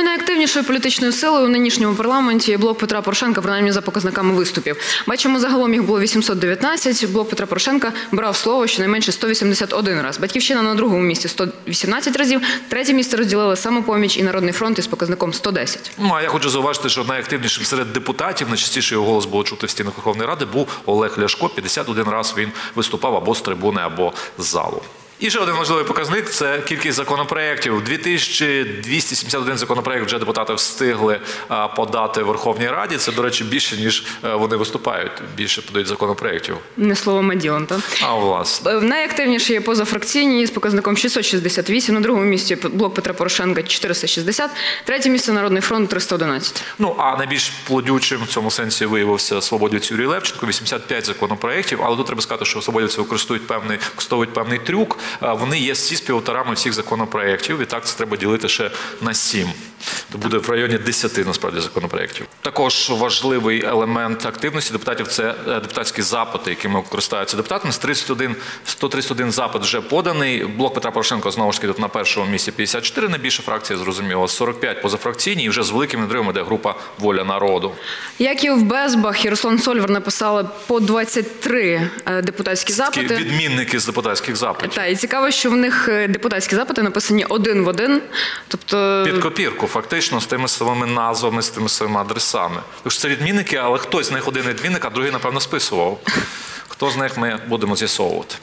і найактивнішою політичною силою у нинішньому парламенті є блок Петра Порошенка, принаймні за показниками виступів. Бачимо, загалом їх було 819. Блок Петра Порошенка брав слово щонайменше 181 раз. Батьківщина на другому місці 118 разів. Третє місце розділили самопоміч і Народний фронт із показником 110. Ну а я хочу зауважити, що найактивнішим серед депутатів, найчастіше його голос було чути в стінах Верховної Ради, був Олег Ляшко. 51 раз він виступав або з трибуни, або з залу. І ще один важливий показник це кількість законопроєктів. 2271 законопроєкт вже депутати встигли подати Верховній Раді. Це, до речі, більше, ніж е, вони виступають. Більше подають законопроєктів. Не словом, а ділом. Та? А власне. Е, Найактивніші є позафракційні з показником 668. На другому місці блок Петра Порошенка 460. Третє місце Народний фронт 311. Ну а найбільш плодючим в цьому сенсі виявився свободівець Юрій Левченко. 85 законопроєктів. Але тут треба сказати, що свободівці використовують певний використовують певний трюк. Вони є всі співавторами всіх законопроєктів. І так це треба ділити ще на сім. То буде в районі 10 насправді законопроєктів. Також важливий елемент активності депутатів це е, депутатські запити, якими користуються депутатами. З 31, 131 запит вже поданий. Блок Петра Порошенко знову ж таки тут на першому місці 54, найбільша фракція, зрозуміло, 45 позафракційні, і вже з великим відривом іде група Воля народу. Безбах і Руслан Сольвер написали по 23 е, депутатські Такі запити. відмінники з депутатських запитів. Та і цікаво, що в них е, депутатські запити написані один в один. Тобто Під копірку, фактично, з тими самими назвами, з тими самими адресами. Тож це відмінники, але хтось з них один відмінник, а другий, напевно, списував. Хто з них ми будемо з'ясовувати.